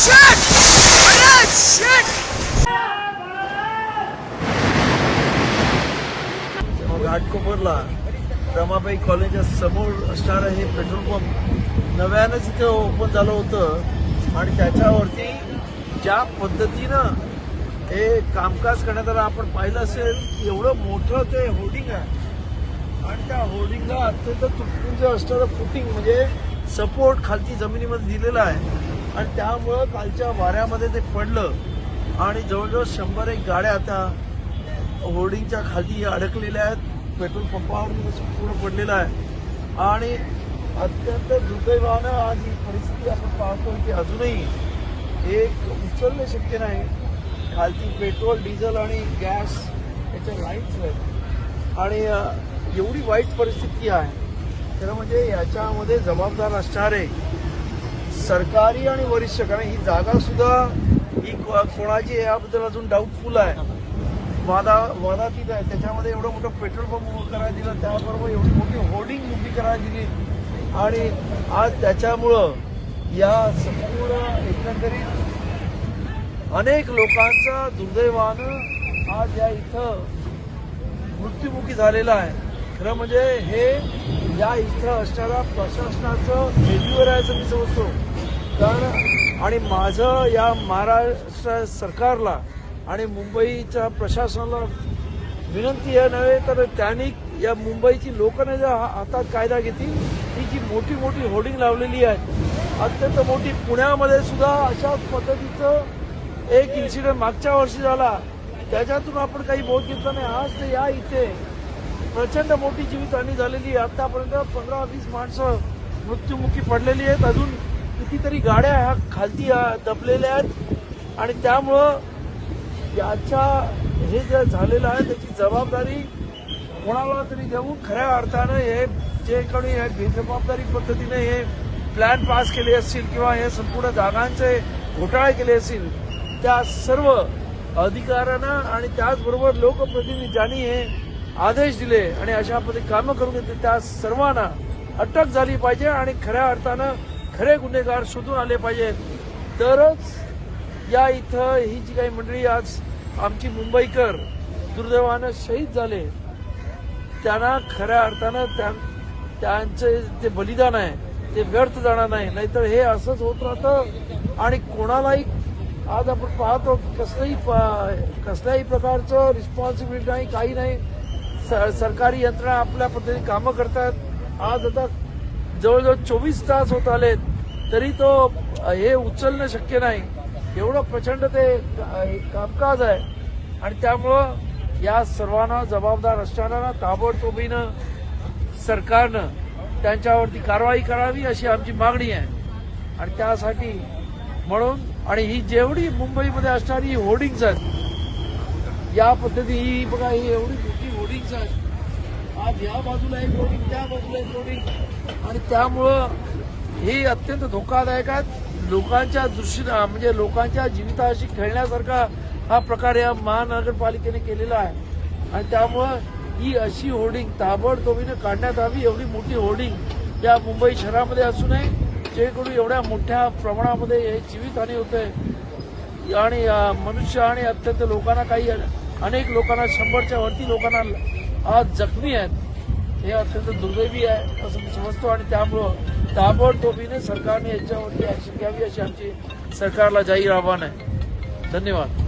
shit! अरे shit! घाटकोपरला Ramabai कॉलेजच्या समोर असणारं हे पेट्रोल पंप नव्यानंच इथे ओपन झालं होतं आणि त्याच्यावरती ज्या पद्धतीनं हे कामकाज करण्यात आलं आपण पाहिलं असेल एवढं मोठं ते होर्डिंग आहे आणि त्या होर्डिंगला अत्यंत तुटपुंज असणारं फुटिंग म्हणजे सपोर्ट खालती जमिनीमध्ये दिलेला आहे आणि त्यामुळं कालच्या वाऱ्यामध्ये ते पडलं. आणि जवळजवळ शंभर एक गाड्या आता होर्डिंगच्या खाली अडकलेल्या आहेत. पेट्रोल पंपावर म्हणजे पूर्ण पडलेला आहे. आणि अत्यंत दुर्दैवानं आज ही परिस्थिती आपण पाहतो की अजूनही एक उचलणं शक्य नाही. खालती पेट्रोल डिझेल आणि गॅस याच्या लाईन्स आहेत. आणि एवढी वाईट परिस्थिती आहे. तर म्हणजे याच्यामध्ये जबाबदार असणारे सरकारी आणि वरिष्ठ कारण ही जागा सुद्धा ही कोणाची आहे याबद्दल अजून डाऊटफुल आहे. वादा वादातीत आहे. त्याच्यामध्ये एवढं मोठं पेट्रोल पंप उभं करायला दिलं त्याबरोबर एवढी मोठी होर्डिंग उभी करायला दिली. आणि आज त्याच्यामुळं या संपूर्ण एकंदरीत अनेक लोकांचा दुर्दैवानं आज या इथं मृत्युमुखी झालेला आहे. खरं म्हणजे हे या इथं असणाऱ्या प्रशासनाचं फेल्युअर आहे असं मी समजतो. कारण आणि माझं या महाराष्ट्र सरकारला आणि मुंबईच्या प्रशासनाला विनंती या नव्हे तर त्यांनी या मुंबईची लोकांनी ज्या हा- हातात कायदा घेतली ही जी मोठी मोठी होर्डिंग लावलेली आहे अत्यंत मोठी पुण्यामध्ये सुद्धा अशाच पद्धतीचं एक इन्सिडेंट मागच्या वर्षी झाला. त्याच्यातून आपण काही बोध घेतला नाही. आज ते या इथे प्रचंड मोठी जीवितहानी झालेली आहे. आतापर्यंत पंधरा वीस माणसं मृत्युमुखी पडलेली आहेत. अजून कितीतरी गाड्या ह्या खालती दबलेल्या आहेत. आणि त्यामुळं याच्या हे जे झालेलं आहे त्याची जबाबदारी कोणाला तरी देऊन खऱ्या अर्थानं हे जे कोणी हे बेजबाबदारी पद्धतीने हे प्लॅन पास केले असतील किंवा हे संपूर्ण जागांचे घोटाळे केले असतील त्या सर्व अधिकाऱ्यांना आणि त्याचबरोबर लोकप्रतिनिधी ज्यांनी हे आदेश दिले आणि अशा पद्धती कामं करून घेतली. त्या सर्वांना अटक झाली पाहिजे आणि खऱ्या अर्थानं खरे गुन्हेगार शोधून आले पाहिजेत. तरच या इथं ही जी काही मंडळी आज आमची मुंबईकर दुर्दैवानं शहीद झाले. त्यांना खऱ्या अर्थानं त्या त्यांचे जे बलिदान आहे ते व्यर्थ जाणार नाही. नाहीतर हे असंच होत राहतं. आणि कोणालाही आज आपण पाहतो कसलंही प- कसल्याही प्रकारचं रिस्पॉन्सिबिलिटी नाही काही नाही. स- सरकारी यंत्रणा आपल्या पद्धतीने कामं करतात. आज आता जवळजवळ चोवीस तास होत आलेत. तरी तो हे उचलणं शक्य नाही. एवढं प्रचंड ते का- कामकाज आहे. आणि त्यामुळं या सर्वांना जबाबदार असणाऱ्यांना ताबडतोबीनं सरकारनं त्यांच्यावरती कारवाई करावी अशी आमची मागणी आहे. आणि त्यासाठी म्हणून आणि ही जेवढी मुंबईमध्ये असणारी होर्डिंग्स आहेत या पद्धती ही बघा ही एवढी मोठी होर्डिंग्स आहेत. आज या बाजूला एक होर्डिंग त्या बाजूला एक होर्डिंग. आणि त्यामुळं ही अत्यंत धोकादायक आहेत लोकांच्या दृष्टीनं म्हणजे लोकांच्या जीविताशी खेळण्यासारखा हा प्रकार या महानगरपालिकेने केलेला आहे. आणि त्यामुळं ही अशी होर्डिंग ताबडतोबीनं काढण्यात हवी एवढी मोठी होर्डिंग या मुंबई शहरामध्ये असू नये. जेणेकरून एवढ्या मोठ्या प्रमाणामध्ये हे जीवितहानी होते. आणि मनुष्य आणि अत्यंत लोकांना काही अनेक लोकांना शंभरच्या वरती लोकांना आज जखमी आहेत. हे अत्यंत दुर्दैवी आहे असं मी समजतो. आणि त्यामुळं ताबडतोबीने सरकारने याच्यावरती ऍक्शन घ्यावी अशी आमची सरकारला जाहीर आव्हान आहे. धन्यवाद.